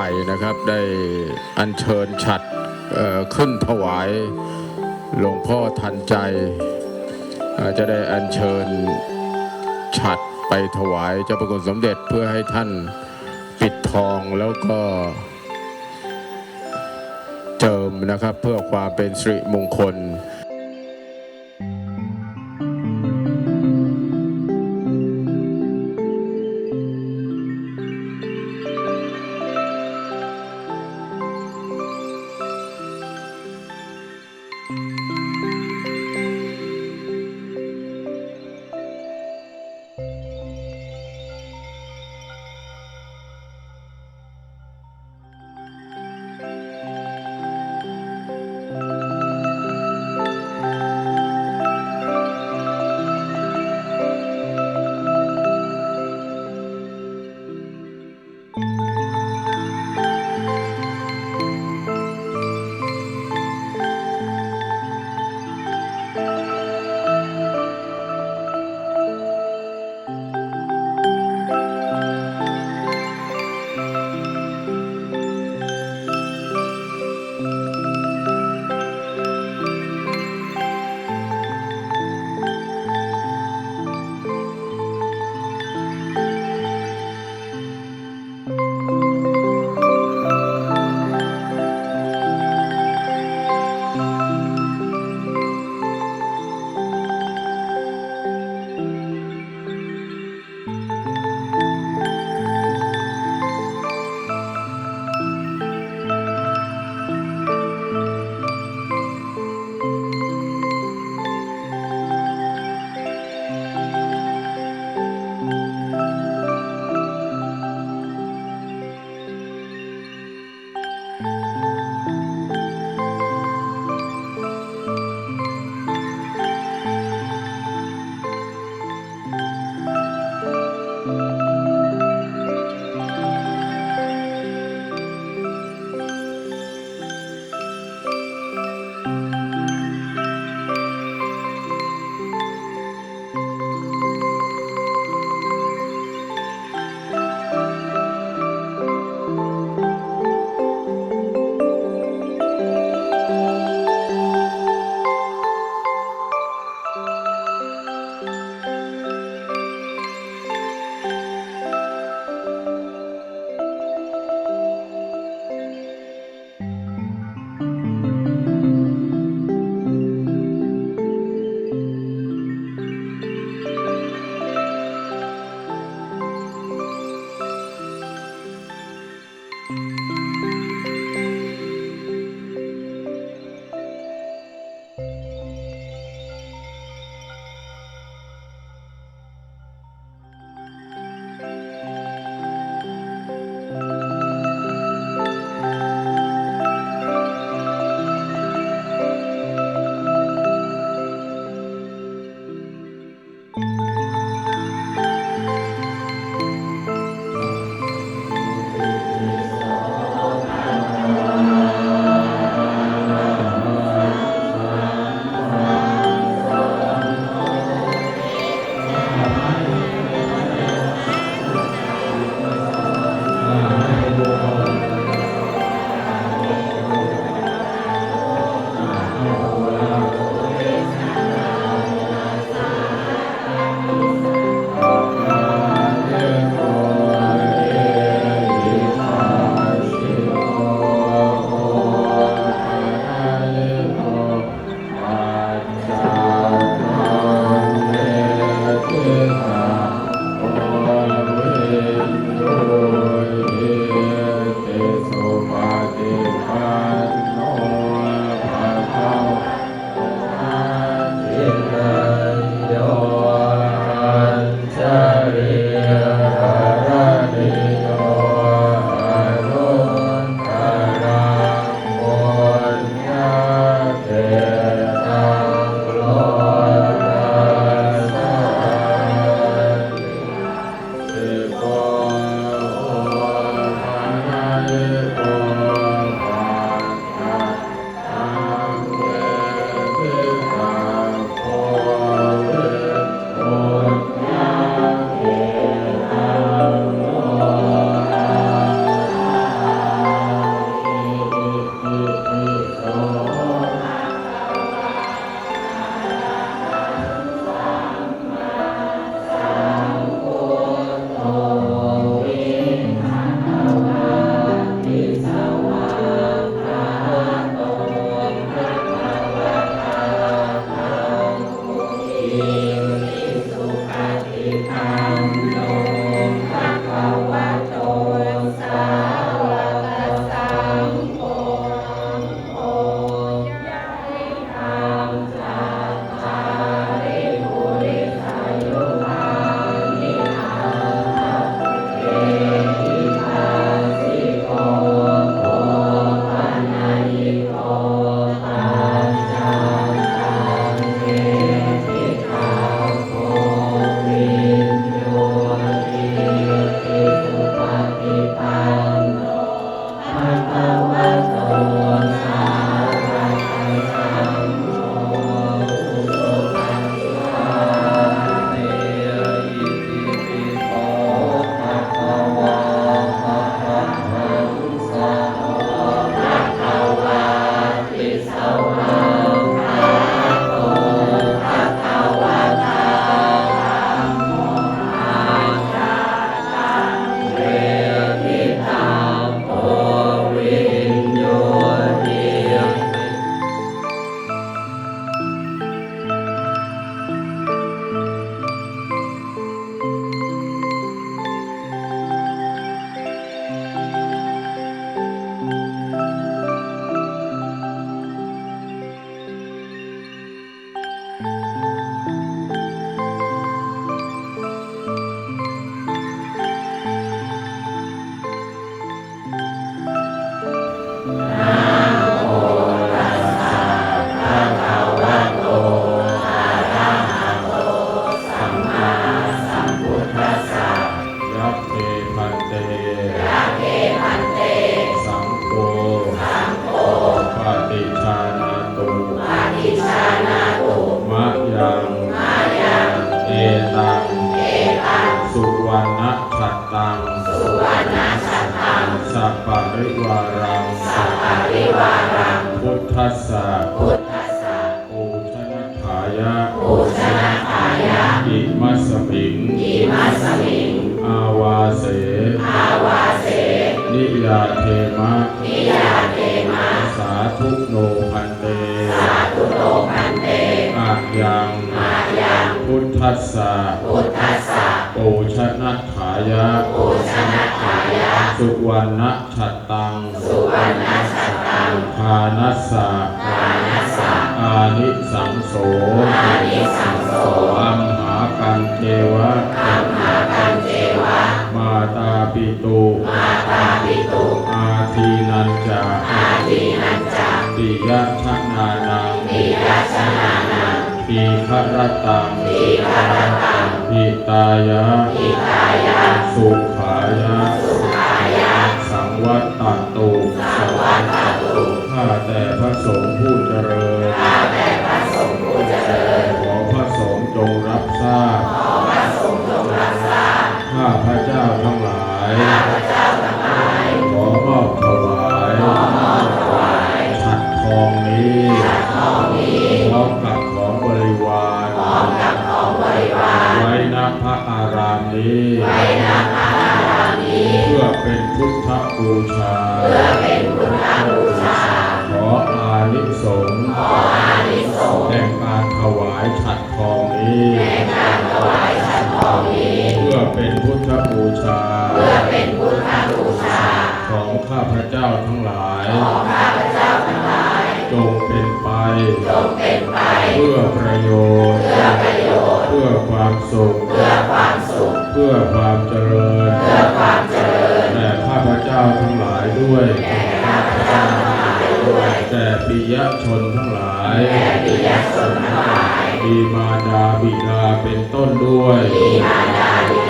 ญใหญ่นะครับ ได้อัญเชิญฉัดขึ้นถวายหลวงพ่อทันใจ จะได้อัญเชิญฉัดไปถวายเจ้าประคุณสมเด็จเพื่อให้ท่านปิดทองแล้วก็เจิมนะครับเพื่อความเป็นสิริมงคล สสะพุทธัสสะปูชนะขายะปูชนะขายะอิมัสสมิงอิมัสสมิง อาวาเส อาวาเส นิยาเทมะนิยาเทมะ สาธุโนพันเต สาธุโนพันเตอายังอายังพุทธัสสะพุทธัสสะปูชนะขายะปูชนะขายะ สุวรรณชัตตัง สุวรรณชัตตังทานัสสะทานัสสะอานิสังโสอานิสังโสอัมหากันเทวะอัมหากันเทวะ มาตาปิตุมาตาปิตุอาทีนันจาอาทีนันจาปิยะชนานังปิยะชนานังปีครตังปีครตังปิตายะปิตายะ สุขายะ สุขายะ สังวัตตตุสังวัตตตุข้า แต่พระสงฆ์ผู้เจริญข้าแต่พระสงฆ์ผู้เจริญ ขอพระสงฆ์จงรับทราบ ขอพระสงฆ์จงรับทราบ ข้าพระเจ้าทั้งหลาย ข้าพระเจ้าทั้งหลาย ขอมอบถวายขอมอบถวายฉัดทองนี้ฉัดทองนี้พร้อมกับของบริวารพร้อมกับของบริวาร ไว้ณพระอารามนี้ ไว้ณพระอารามนี้ เพื่อเป็นพุทธบูชา เพื่อเป็น จงเป็นไป เพื่อประโยชน์ เพื่อประโยชน์ เพื่อความสุข เพื่อความสุข เพื่อความเจริญ เพื่อความเจริญแด่ข้าพเจ้าทั้งหลายด้วยแด่ข้าพเจ้าทั้งหลายด้วยแด่ปิยชนทั้งหลายแด่ปิยชนทั้งหลายมีมารดาบิดาเป็นต้นด้วยมีมารดาบิดา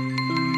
Música